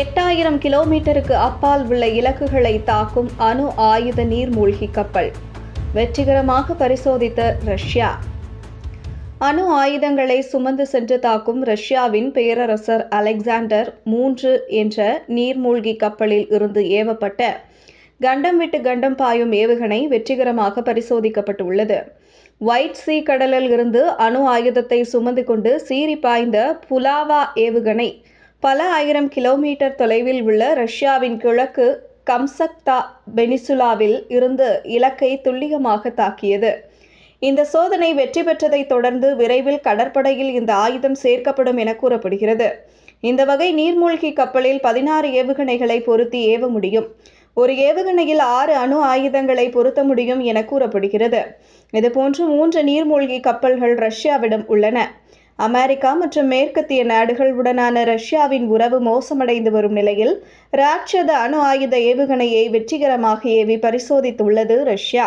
எட்டாயிரம் கிலோமீட்டருக்கு அப்பால் உள்ள இலக்குகளை தாக்கும் அணு ஆயுத நீர்மூழ்கி கப்பல். வெற்றிகரமாக பரிசோதித்த ரஷ்யா. அணு ஆயுதங்களை சுமந்து சென்று தாக்கும் ரஷ்யாவின் பேரரசர் அலெக்சாண்டர் மூன்று என்ற நீர்மூழ்கி கப்பலில் இருந்து ஏவப்பட்ட கண்டம் விட்டு கண்டம் பாயும் ஏவுகணை வெற்றிகரமாக பரிசோதிக்கப்பட்டுள்ளது. ஒயிட் சீ கடலில் இருந்து அணு ஆயுதத்தை சுமந்து கொண்டு சீறி பாய்ந்த புலாவா ஏவுகணை பல ஆயிரம் கிலோமீட்டர் தொலைவில் உள்ள ரஷ்யாவின் கிழக்கு கம்சக்தா பெனிசுலாவில் இருந்து இலக்கை துல்லியமாக தாக்கியது. இந்த சோதனை வெற்றி பெற்றதை தொடர்ந்து விரைவில் கடற்படையில் இந்த ஆயுதம் சேர்க்கப்படும் என கூறப்படுகிறது. இந்த வகை நீர்மூழ்கி கப்பலில் பதினாறு ஏவுகணைகளை பொருத்தி ஏவ முடியும். ஒரு ஏவுகணையில் ஆறு அணு ஆயுதங்களை பொருத்த முடியும் என கூறப்படுகிறது. இதுபோன்று மூன்று நீர்மூழ்கி கப்பல்கள் ரஷ்யாவிடம் உள்ளன. அமெரிக்கா மற்றும் மேற்கத்திய நாடுகள் உடனான ரஷ்யாவின் உறவு மோசமடைந்து வரும் நிலையில் ராட்சத அணு ஆயுத ஏவுகணையை வெற்றிகரமாக ஏவி பரிசோதித்துள்ளது ரஷ்யா.